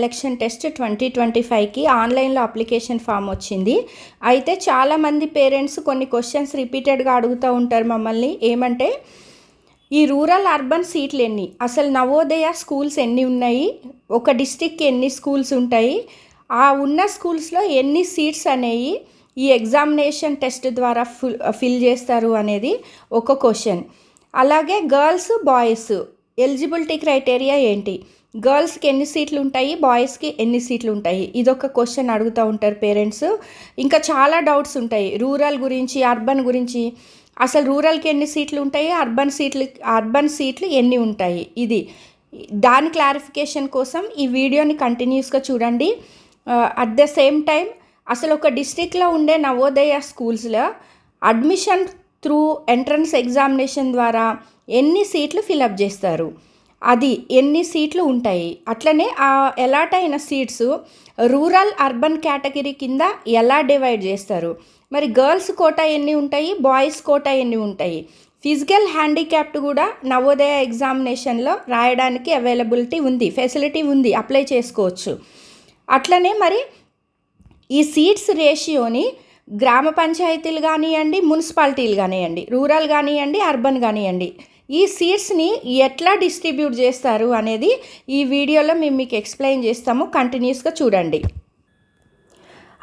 Election test twenty twenty ఫైవ్కి ఆన్లైన్లో application form వచ్చింది. అయితే చాలామంది పేరెంట్స్ కొన్ని క్వశ్చన్స్ రిపీటెడ్గా అడుగుతూ ఉంటారు మమ్మల్ని. ఏమంటే ఈ రూరల్ అర్బన్ సీట్లు ఎన్ని? అసలు నవోదయ స్కూల్స్ ఎన్ని ఉన్నాయి? ఒక డిస్టిక్కి ఎన్ని స్కూల్స్ ఉంటాయి? ఆ ఉన్న స్కూల్స్లో ఎన్ని సీట్స్ అనేవి ఈ ఎగ్జామినేషన్ టెస్ట్ ద్వారా ఫుల్ ఫిల్ చేస్తారు అనేది ఒక క్వశ్చన్ అలాగే గర్ల్స్ బాయ్స్ ఎలిజిబిలిటీ క్రైటీరియా ఏంటి? గర్ల్స్కి ఎన్ని సీట్లు ఉంటాయి బాయ్స్కి ఎన్ని సీట్లు ఉంటాయి ఇదొక క్వశ్చన్ అడుగుతూ ఉంటారు పేరెంట్స్. ఇంకా చాలా డౌట్స్ ఉంటాయి. రూరల్ గురించి అర్బన్ గురించి. అసలు రూరల్కి ఎన్ని సీట్లు ఉంటాయి అర్బన్ సీట్లు అర్బన్ సీట్లు ఎన్ని ఉంటాయి? ఇది. దాని క్లారిఫికేషన్ కోసం ఈ వీడియోని కంటిన్యూస్గా చూడండి. అట్ ద సేమ్ టైం అసలు ఒక డిస్టిక్లో ఉండే నవోదయ స్కూల్స్లో అడ్మిషన్ త్రూ ఎంట్రన్స్ ఎగ్జామినేషన్ ద్వారా ఎన్ని సీట్లు ఫిలప్ చేస్తారు? అది ఎన్ని సీట్లు ఉంటాయి? అట్లనే ఆ అలాట్ అయిన సీట్స్ రూరల్ అర్బన్ కేటగిరీ కింద ఎలా డివైడ్ చేస్తారు? మరి గర్ల్స్ కోటా ఎన్ని ఉంటాయి? బాయ్స్ కోటా ఎన్ని ఉంటాయి? ఫిజికల్ హ్యాండిక్యాప్డ్ కూడా నవోదయ ఎగ్జామినేషన్లో రాయడానికి అవైలబిలిటీ ఉంది ఫెసిలిటీ ఉంది అప్లై చేసుకోవచ్చు. అట్లనే మరి ఈ సీట్స్ రేషియోని గ్రామ పంచాయతీలు కానివ్వండి మున్సిపాలిటీలు కానివ్వండి రూరల్ కానివ్వండి అర్బన్ కానివ్వండి ఈ సీట్స్ని ఎట్లా డిస్ట్రిబ్యూట్ చేస్తారు అనేది ఈ వీడియోలో మేము మీకు ఎక్స్ప్లెయిన్ చేస్తాము. కంటిన్యూస్గా చూడండి.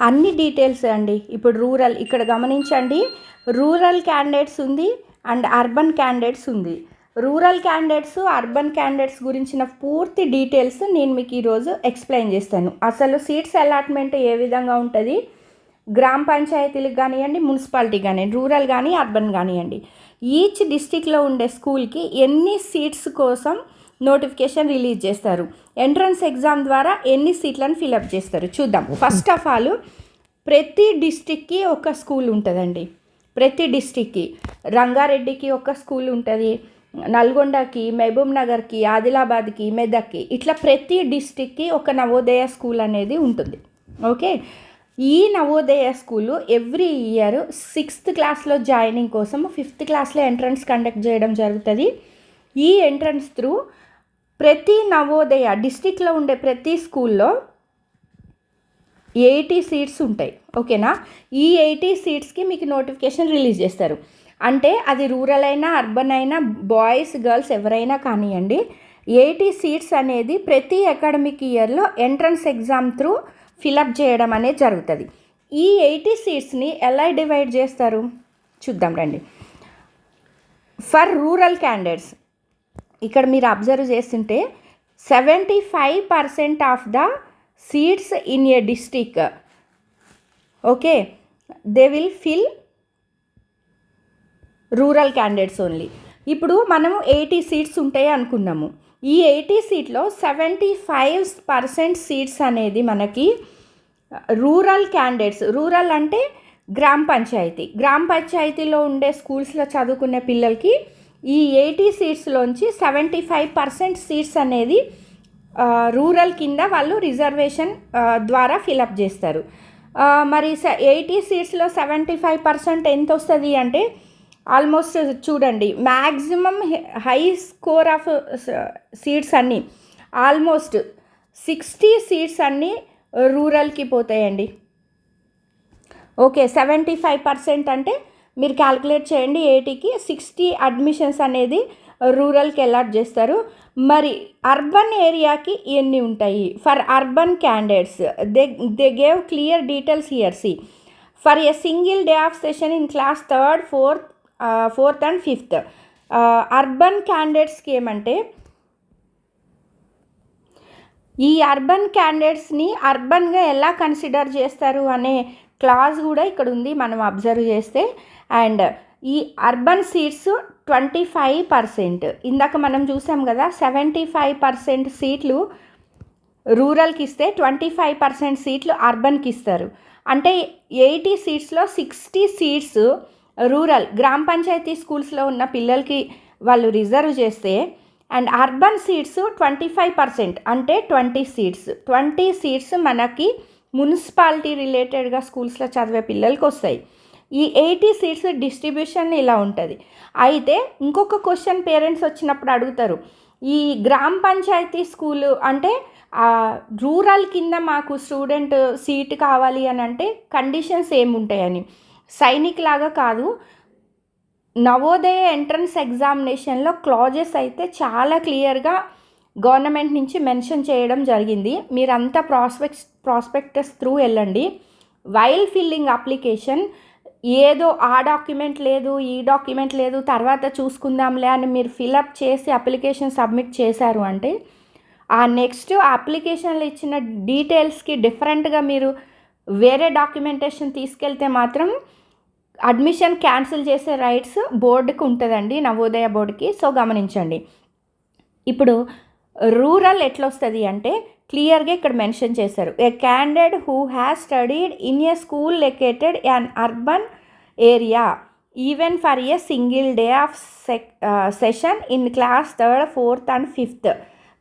అన్ని డీటెయిల్స్ అండి. ఇప్పుడు రూరల్ ఇక్కడ గమనించండి. రూరల్ క్యాండిడేట్స్ ఉంది అండ్ అర్బన్ క్యాండిడేట్స్ ఉంది. రూరల్ క్యాండిడేట్స్ అర్బన్ క్యాండిడేట్స్ గురించిన పూర్తి డీటెయిల్స్ నేను మీకు ఈరోజు ఎక్స్ప్లెయిన్ చేస్తాను. అసలు సీట్స్ అలాట్మెంట్ ఏ విధంగా ఉంటుంది? గ్రామ పంచాయతీలకు కానివ్వండి మున్సిపాలిటీ కానివ్వండి రూరల్ కానీ అర్బన్ కానివ్వండి ఈచ్ డిస్టిక్లో ఉండే స్కూల్కి ఎన్ని సీట్స్ కోసం నోటిఫికేషన్ రిలీజ్ చేస్తారు? ఎంట్రన్స్ ఎగ్జామ్ ద్వారా ఎన్ని సీట్లను ఫిలప్ చేస్తారు? చూద్దాం. ఫస్ట్ ఆఫ్ ఆల్ ప్రతి డిస్టిక్కి ఒక స్కూల్ ఉంటుందండి. ప్రతి డిస్టిక్కి రంగారెడ్డికి ఒక స్కూల్ ఉంటుంది నల్గొండకి మహబూబ్ నగర్కి ఆదిలాబాద్కి మెదక్కి. ఇట్లా ప్రతి డిస్టిక్కి ఒక నవోదయ స్కూల్ అనేది ఉంటుంది. ఓకే? ఈ Navodaya school every year sixth క్లాస్లో జాయినింగ్ కోసం ఫిఫ్త్ క్లాస్లో ఎంట్రన్స్ కండక్ట్ చేయడం జరుగుతుంది. ఈ ఎంట్రన్స్ త్రూ ప్రతి నవోదయ డిస్టిక్లో ఉండే ప్రతి స్కూల్లో ఎయిటీ సీట్స్ ఉంటాయి. ఓకేనా? ఈ ఎయిటీ సీట్స్కి మీకు నోటిఫికేషన్ రిలీజ్ చేస్తారు. అంటే అది రూరల్ అయినా అర్బన్ అయినా బాయ్స్ గర్ల్స్ ఎవరైనా కానివ్వండి ఎయిటీ సీట్స్ అనేది ప్రతి అకాడమిక్ ఇయర్లో ఎంట్రన్స్ ఎగ్జామ్ త్రూ ఫిలప్ చేయడం అనేది జరుగుతుంది. ఈ ఎయిటీ సీట్స్ని ఎలా డివైడ్ చేస్తారు? చూద్దాం రండి. ఫర్ రూరల్ క్యాండిడేట్స్ ఇక్కడ మీరు అబ్జర్వ్ చేస్తుంటే seventy five percent of the seats in a district okay they will fill rural candidates only. ఇప్పుడు మనము ఎయిటీ సీట్స్ ఉంటాయి అనుకున్నాము. ఈ ఎయిటీ సీట్లో సెవెంటీ ఫైవ్ పర్సెంట్ సీట్స్ అనేది మనకి రూరల్ క్యాండిడేట్స్ రూరల్ అంటే గ్రామ పంచాయతీ. గ్రామ పంచాయతీలో ఉండే స్కూల్స్లో చదువుకునే పిల్లలకి ఈ ఎయిటీ సీట్స్లోంచి సెవెంటీ ఫైవ్ పర్సెంట్ సీట్స్ అనేది రూరల్ కింద వాళ్ళు రిజర్వేషన్ ద్వారా ఫిలప్ చేస్తారు. మరి ఎయిటీ సీట్స్లో సెవెంటీ ఫైవ్ పర్సెంట్ ఎంత వస్తుంది అంటే ఆల్మోస్ట్ చూడండి maximum high score of seats అన్నీ ఆల్మోస్ట్ సిక్స్టీ సీట్స్ అన్నీ రూరల్కి పోతాయండి. ఓకే సెవెంటీ ఫైవ్ పర్సెంట్ అంటే మీరు క్యాలిక్యులేట్ చేయండి ఎయిటీకి సిక్స్టీ అడ్మిషన్స్ అనేది రూరల్కి అలాట్ చేస్తారు. మరి అర్బన్ ఏరియాకి ఎన్ని ఉంటాయి? For urban candidates they they gave clear details here see. For a single day of session in class third fourth fourth and fifth. Urban క్యాండిడేట్స్కి ఏమంటే ఈ అర్బన్ క్యాండిడేట్స్ని అర్బన్గా ఎలా కన్సిడర్ చేస్తారు అనే క్లాజ్ కూడా ఇక్కడ ఉంది మనం అబ్జర్వ్ చేస్తే. అండ్ ఈ urban seats twenty five percent. ఇందాక మనం చూసాం కదా సెవెంటీ ఫైవ్ పర్సెంట్ సీట్లు రూరల్కి ఇస్తే ట్వంటీ ఫైవ్ పర్సెంట్ సీట్లు అర్బన్కి ఇస్తారు. అంటే ఎయిటీ సీట్స్లో సిక్స్టీ సీట్స్ రూరల్ గ్రామ పంచాయతీ స్కూల్స్లో ఉన్న పిల్లలకి వాళ్ళు రిజర్వ్ చేస్తే and urban seats twenty five percent అంటే ట్వంటీ సీట్స్ ట్వంటీ సీట్స్ మనకి మున్సిపాలిటీ రిలేటెడ్గా స్కూల్స్లో చదివే పిల్లలకి వస్తాయి. ఈ ఎయిటీ సీట్స్ డిస్ట్రిబ్యూషన్ ఇలా ఉంటుంది. అయితే ఇంకొక క్వశ్చన్ పేరెంట్స్ వచ్చినప్పుడు అడుగుతారు ఈ గ్రామ పంచాయతీ స్కూలు అంటే రూరల్ కింద మాకు స్టూడెంట్ సీట్ కావాలి అని అంటే కండిషన్స్ ఏముంటాయని? సైనిక్ లాగా కాదు. నవోదయ ఎంట్రన్స్ ఎగ్జామినేషన్లో క్లాజెస్ అయితే చాలా క్లియర్గా గవర్నమెంట్ నుంచి మెన్షన్ చేయడం జరిగింది. మీరంతా ప్రాస్పెక్ట్ ప్రాస్పెక్టస్ త్రూ వెళ్ళండి. వైల్ ఫిల్లింగ్ అప్లికేషన్ ఏదో ఆ డాక్యుమెంట్ లేదు ఈ డాక్యుమెంట్ లేదు తర్వాత చూసుకుందాంలే అని మీరు ఫిలప్ చేసి అప్లికేషన్ సబ్మిట్ చేశారు అంటే ఆ నెక్స్ట్ అప్లికేషన్లో ఇచ్చిన డీటెయిల్స్కి డిఫరెంట్గా మీరు వేరే డాక్యుమెంటేషన్ తీసుకెళ్తే మాత్రం అడ్మిషన్ క్యాన్సిల్ చేసే రైట్స్ బోర్డుకి ఉంటుందండి నవోదయ బోర్డుకి సో గమనించండి. ఇప్పుడు రూరల్ ఎట్లా వస్తుంది అంటే క్లియర్గా ఇక్కడ మెన్షన్ చేశారు. A candidate who has studied in a school located on urban area even for a single day of sec session in class third fourth and fifth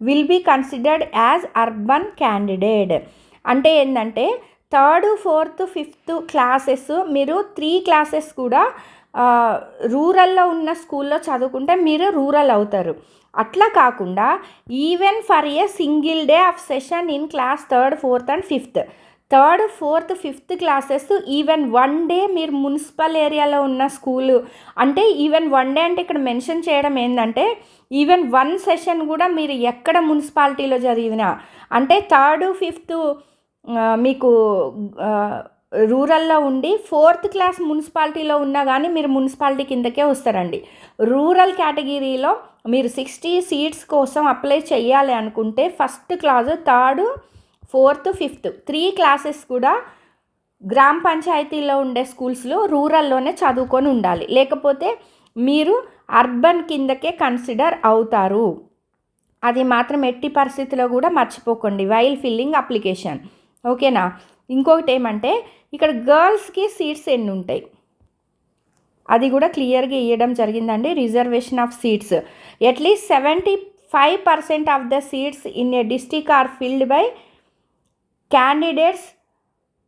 will be considered as urban candidate అంటే ఏంటంటే third fourth fifth classes మీరు three classes కూడా రూరల్లో ఉన్న స్కూల్లో చదువుకుంటే మీరు rural అవుతారు. అట్లా కాకుండా even for a single day of session in class third fourth and fifth. Third fourth fifth classes even one day మీరు మున్సిపల్ ఏరియాలో ఉన్న స్కూలు. అంటే ఈవెన్ వన్ డే అంటే ఇక్కడ మెన్షన్ చేయడం ఏంటంటే ఈవెన్ వన్ సెషన్ కూడా మీరు ఎక్కడ మున్సిపాలిటీలో చదివినా అంటే థర్డ్ ఫిఫ్త్ మీకు రూరల్లో ఉండి ఫోర్త్ క్లాస్ మున్సిపాలిటీలో ఉన్నా కానీ మీరు మున్సిపాలిటీ కిందకే వస్తారండి. రూరల్ కేటగిరీలో మీరు సిక్స్టీ సీట్స్ కోసం అప్లై చేయాలి అనుకుంటే first class third fourth fifth three classes కూడా గ్రామ పంచాయతీలో ఉండే స్కూల్స్లో రూరల్లోనే చదువుకొని ఉండాలి. లేకపోతే మీరు అర్బన్ కిందకే కన్సిడర్ అవుతారు. అది మాత్రం ఎట్టి పరిస్థితిలో కూడా మర్చిపోకండి. While filling application. ఓకేనా? ఇంకొకటి ఏమంటే ఇక్కడ గర్ల్స్కి సీట్స్ ఎన్ని ఉంటాయి అది కూడా క్లియర్గా ఇవ్వడం జరిగిందండి reservation of seats. At least seventy five percent of the seats in a district are filled by candidates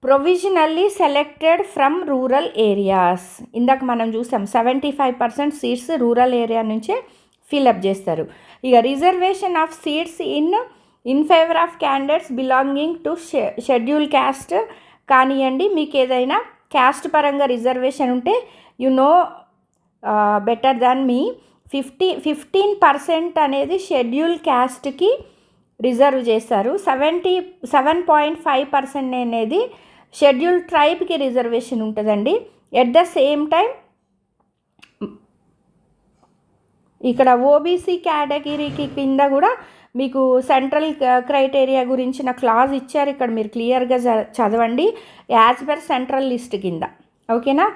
provisionally selected from rural areas. ఇందాక మనం చూసాం seventy five percent seats rural area నుంచే ఫిల్అప్ చేస్తారు. ఇక reservation of seats in in favour of candidates belonging to schedule caste కానివ్వండి మీకు ఏదైనా caste పరంగా రిజర్వేషన్ ఉంటే you know better than me. Fifty fifteen percent అనేది షెడ్యూల్ క్యాస్ట్కి రిజర్వ్ చేస్తారు. Seventy seven point five percent అనేది షెడ్యూల్ ట్రైబ్కి రిజర్వేషన్ ఉంటుందండి. ఎట్ ద సేమ్ టైం ఇక్కడ ఓబీసీ కేటగిరీకి కింద కూడా మీకు సెంట్రల్ క్రైటీరియా గురించిన క్లాజ్ ఇచ్చారు. ఇక్కడ మీరు క్లియర్గా చదవండి. యాజ్ పర్ సెంట్రల్ లిస్ట్ కింద. ఓకేనా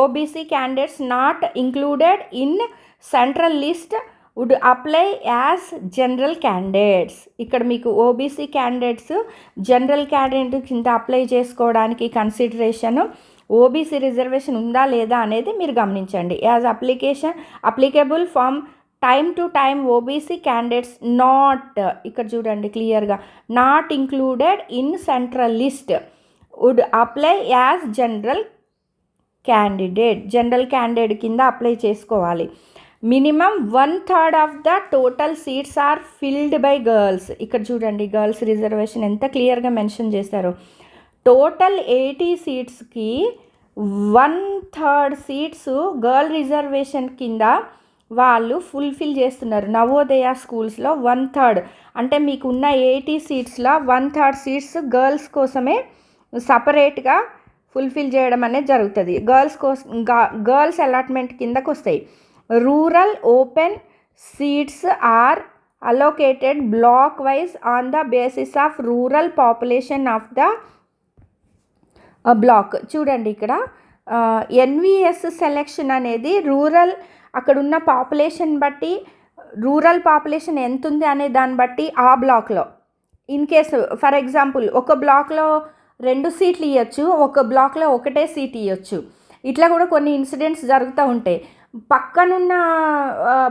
OBC candidates not included in central list would apply as general candidates ఇక్కడ మీకు ఓబీసీ క్యాండిడేట్స్ జనరల్ క్యాండిడేట్ కింద అప్లై చేసుకోవడానికి కన్సిడరేషన్ ఓబీసీ రిజర్వేషన్ ఉందా లేదా అనేది మీరు గమనించండి. As application applicable form time to time OBC candidates not ఇక్కడ చూడండి క్లియర్గా not included in central list would apply as general candidate general candidate కింద అప్లై చేసుకోవాలి. Minimum one third of the total seats are filled by girls. ఇక్కడ చూడండి girls reservation ఎంత క్లియర్గా mention చేశారు. Total eighty సీట్స్కి one third seats girl reservation కింద వాళ్ళు fulfil చేస్తున్నారు. నవోదయ స్కూల్స్లో వన్ థర్డ్ అంటే మీకున్న ఎయిటీ సీట్స్లో వన్ థర్డ్ సీట్స్ గర్ల్స్ కోసమే సపరేట్గా ఫుల్ఫిల్ చేయడం అనేది జరుగుతుంది. గర్ల్స్ కోసం గర్ల్స్ అలాట్మెంట్ కిందకు వస్తాయి rural open seats are allocated block wise on the basis of rural population of the block చూడండి ఇక్కడ uh, ఎన్విఎస్ సెలెక్షన్ అనేది రూరల్ అక్కడున్న పాపులేషన్ బట్టి రూరల్ పాపులేషన్ ఎంత ఉంది అనే దాన్ని బట్టి ఆ బ్లాక్లో. ఇన్ కేసు ఫర్ ఎగ్జాంపుల్ ఒక బ్లాక్లో రెండు సీట్లు ఇవ్వచ్చు ఒక బ్లాక్లో ఒకటే సీట్ ఇవ్వచ్చు ఇట్లా కూడా కొన్ని ఇన్సిడెంట్స్ జరుగుతూ ఉంటాయి. పక్కనున్న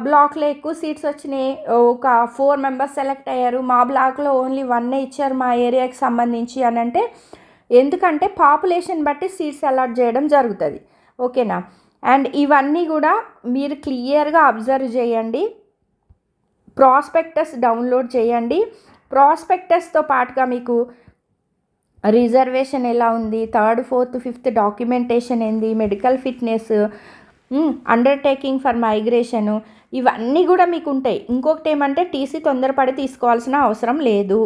బ్లాక్లో ఎక్కువ సీట్స్ వచ్చినాయి. ఒక ఫోర్ మెంబర్స్ సెలెక్ట్ అయ్యారు. మా బ్లాక్లో ఓన్లీ వన్నే ఇచ్చారు మా ఏరియాకి సంబంధించి అని అంటే ఎందుకంటే పాపులేషన్ బట్టి సీట్స్ అలాట్ చేయడం జరుగుతుంది. ఓకేనా? అండ్ ఇవన్నీ కూడా మీరు క్లియర్గా అబ్జర్వ్ చేయండి. ప్రాస్పెక్టస్ డౌన్లోడ్ చేయండి. ప్రాస్పెక్టస్తో పాటుగా మీకు రిజర్వేషన్ ఎలా ఉంది? థర్డ్ ఫోర్త్ ఫిఫ్త్ డాక్యుమెంటేషన్ ఏంది? Medical fitness undertaking for migration ఇవన్నీ కూడా మీకు ఉంటాయి ఇంకొకటి ఏమంటే టీసీ తొందరపడి తీసుకోవాల్సిన అవసరం లేదు.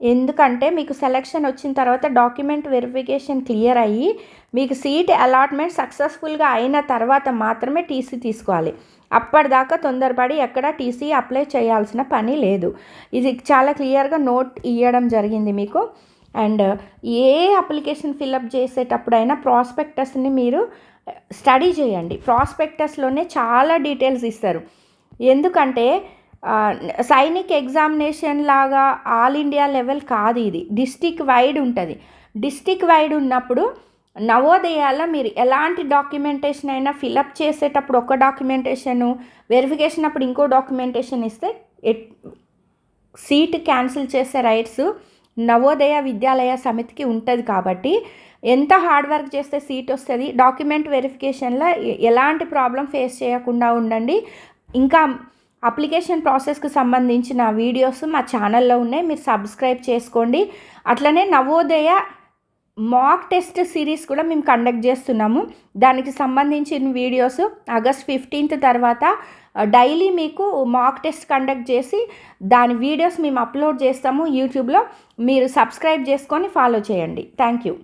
ఎందుకంటే మీకు సెలెక్షన్ వచ్చిన తర్వాత డాక్యుమెంట్ వెరిఫికేషన్ క్లియర్ అయ్యి మీకు సీట్ అలాట్మెంట్ సక్సెస్ఫుల్గా అయిన తర్వాత మాత్రమే టీసీ తీసుకోవాలి. అప్పటిదాకా తొందరపడి ఎక్కడ టీసీ అప్లై చేయాల్సిన పని లేదు. ఇది చాలా క్లియర్గా నోట్ ఇవ్వడం జరిగింది మీకు. And a application fill up చేసేటప్పుడైనా ప్రాస్పెక్టస్ని మీరు స్టడీ చేయండి. ప్రాస్పెక్టస్లోనే చాలా డీటెయిల్స్ ఇస్తారు. ఎందుకంటే సైనిక్ ఎగ్జామినేషన్ లాగా ఆల్ ఇండియా లెవెల్ కాదు ఇది. డిస్టిక్ వైడ్ ఉంటుంది. డిస్టిక్ వైడ్ ఉన్నప్పుడు నవోదయాల మీరు ఎలాంటి డాక్యుమెంటేషన్ అయినా ఫిలప్ చేసేటప్పుడు ఒక డాక్యుమెంటేషను వెరిఫికేషన్ అప్పుడు ఇంకో డాక్యుమెంటేషన్ ఇస్తే సీట్ క్యాన్సిల్ చేసే రైట్స్ నవోదయ విద్యాలయ సమితికి ఉంటుంది కాబట్టి ఎంత హార్డ్ వర్క్ చేస్తే సీట్ వస్తుంది డాక్యుమెంట్ వెరిఫికేషన్లో ఎలాంటి ప్రాబ్లం ఫేస్ చేయకుండా ఉండండి. ఇంకా అప్లికేషన్ ప్రాసెస్కి సంబంధించిన వీడియోస్ మా ఛానల్లో ఉన్నాయి. మీరు సబ్స్క్రైబ్ చేసుకోండి. అట్లనే నవోదయ మాక్ టెస్ట్ సిరీస్ కూడా మేము కండక్ట్ చేస్తున్నాము. దానికి సంబంధించిన వీడియోస్ ఆగస్ట్ ఫిఫ్టీన్త్ తర్వాత డైలీ మీకు మాక్ టెస్ట్ కండక్ట్ చేసి దాని వీడియోస్ మేము అప్లోడ్ చేస్తాము యూట్యూబ్లో. మీరు సబ్స్క్రైబ్ చేసుకొని ఫాలో చేయండి. Thank you.